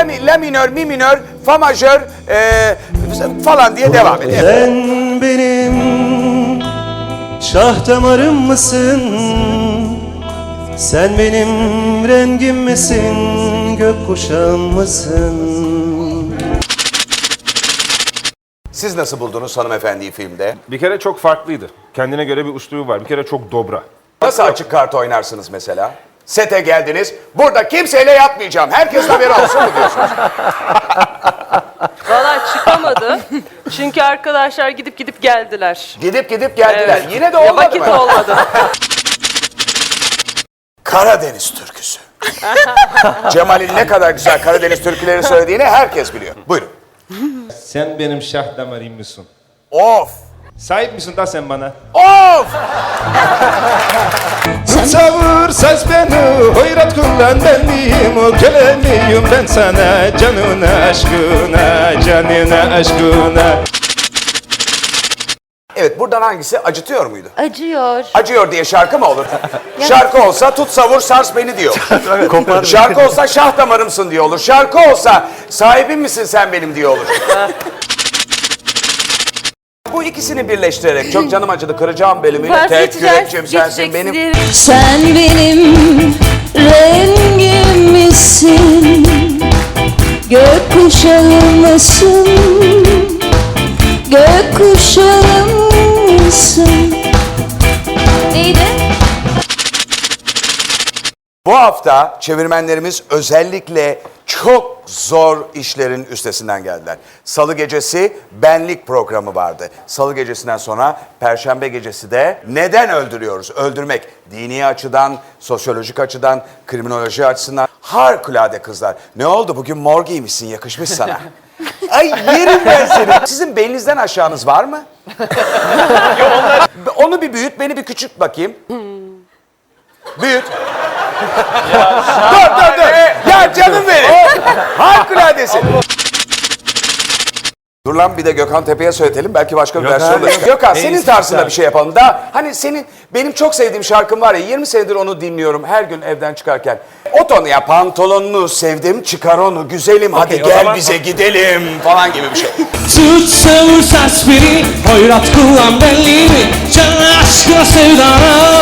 la, mi- la minör, mi minör, fa majör e, falan diye devam ediyor. Sen benim şah damarım mısın? Sen benim rengim misin? Gökkuşağım mısın? Siz nasıl buldunuz hanımefendiyi filmde? Bir kere çok farklıydı. Kendine göre bir üslubu var. Bir kere çok dobra. Nasıl açık kart oynarsınız mesela? Sete geldiniz, burada kimseyle yatmayacağım, herkes haberi olsun mu diyorsunuz? Valla çıkamadı. Çünkü arkadaşlar gidip gidip geldiler. Gidip gidip geldiler. Evet. Yine de olmadı vakit mı? olmadı. Karadeniz türküsü. Cemal'in ne kadar güzel Karadeniz türküleri söylediğini herkes biliyor. Buyurun. Sen benim şah damarım mısın? Of! Sahip misin da sen bana? Of! Savur ses beni, hoyrat kullan benliyim, o köleniyim ben sana, canına aşkına, canına aşkına. Evet buradan hangisi acıtıyor muydu? Acıyor. Acıyor diye şarkı mı olur? Şarkı olsa tut savur sars beni diyor. şarkı olsa şah damarımsın diye olur. Şarkı olsa sahibim misin sen benim diye olur. Bu ikisini birleştirerek çok canım acıdı kıracağım belimi. Tek Vazgeçeceğiz. yürekçim sensin geçeceksin benim. diye. Sen benim rengim misin? Gökkuşağım mısın? Bu hafta çevirmenlerimiz özellikle çok zor işlerin üstesinden geldiler. Salı gecesi benlik programı vardı. Salı gecesinden sonra perşembe gecesi de neden öldürüyoruz? Öldürmek dini açıdan, sosyolojik açıdan, kriminoloji açısından harikulade kızlar. Ne oldu bugün mor giymişsin yakışmış sana. Ay yerim ben seni. Sizin belinizden aşağınız var mı? Onu bir büyüt, beni bir küçült bakayım. Büyüt. Dur dur dur. Ya canım benim. Harikuladesin. Dur lan bir de Gökhan Tepe'ye söyletelim. Belki başka bir versiyon da. Gökhan senin tarzında bir şey yapalım. Daha hani senin benim çok sevdiğim şarkım var ya 20 senedir onu dinliyorum her gün evden çıkarken. O tonu ya pantolonunu sevdim çıkar onu güzelim hadi o gel zaman- bize gidelim falan gibi bir şey. Tut savur beni Hoyrat kullan belliğimi Can aşkına sevdana